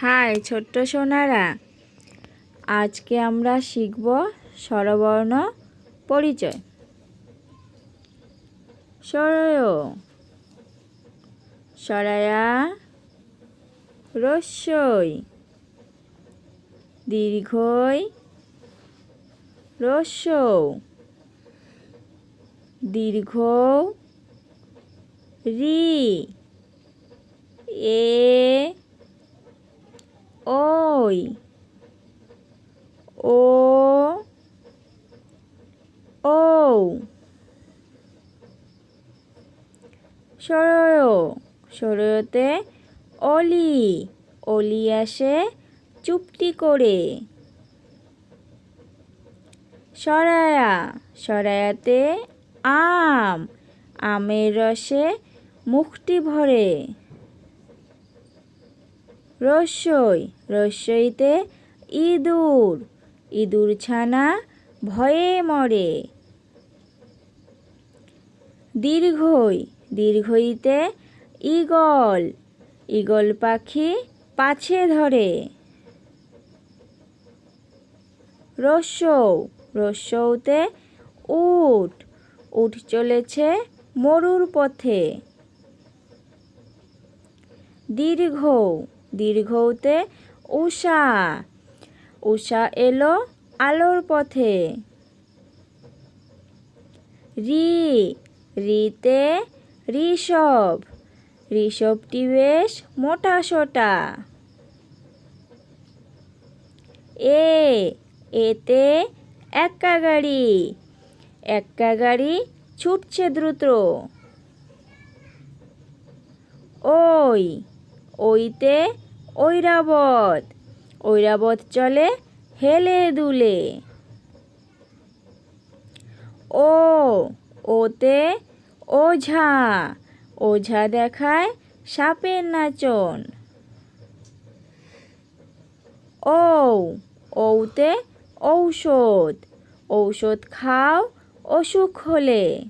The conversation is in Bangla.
হাই, ছোট্ট সোনারা। আজকে আমরা শিখব স্বরবর্ণ পরিচয়। সরয় সরায়া রস্যই। দীর্ঘই রস্যৌ দীর্ঘ রি। এ ওই। ও ও সরয়, সরয়তে অলি অলি আসে চুপটি করে। সরায়া, সরায়াতে আম, আমের রসে মুখটি ভরে। রস্যই রস্যইতে ইঁদুর ইঁদুর ছানা ভয়ে মরে। দীর্ঘই, দীর্ঘইতে ঈগল ঈগল পাখি পাছে ধরে। রস্যৌ রস্যৌতে উট উঠ চলেছে মরুর পথে। দীর্ঘ দীর্ঘতে উষা। উষা এলো আলোর পথে। রি, রিতে ঋষভ। ঋষভটি বেশ মোটা সোটা। এ, এতে এক্কা গাড়ি। এক্কা গাড়ি ছুটছে দ্রুত। ওই, ওইতে ঐরাবত। ঐরাবত চলে হেলে দুলে। ও, ওতে ওঝা। ওঝা দেখায় সাপের নাচন। ও, ওতে ঔষধ। ঔষধ খাও, অসুখ হলে।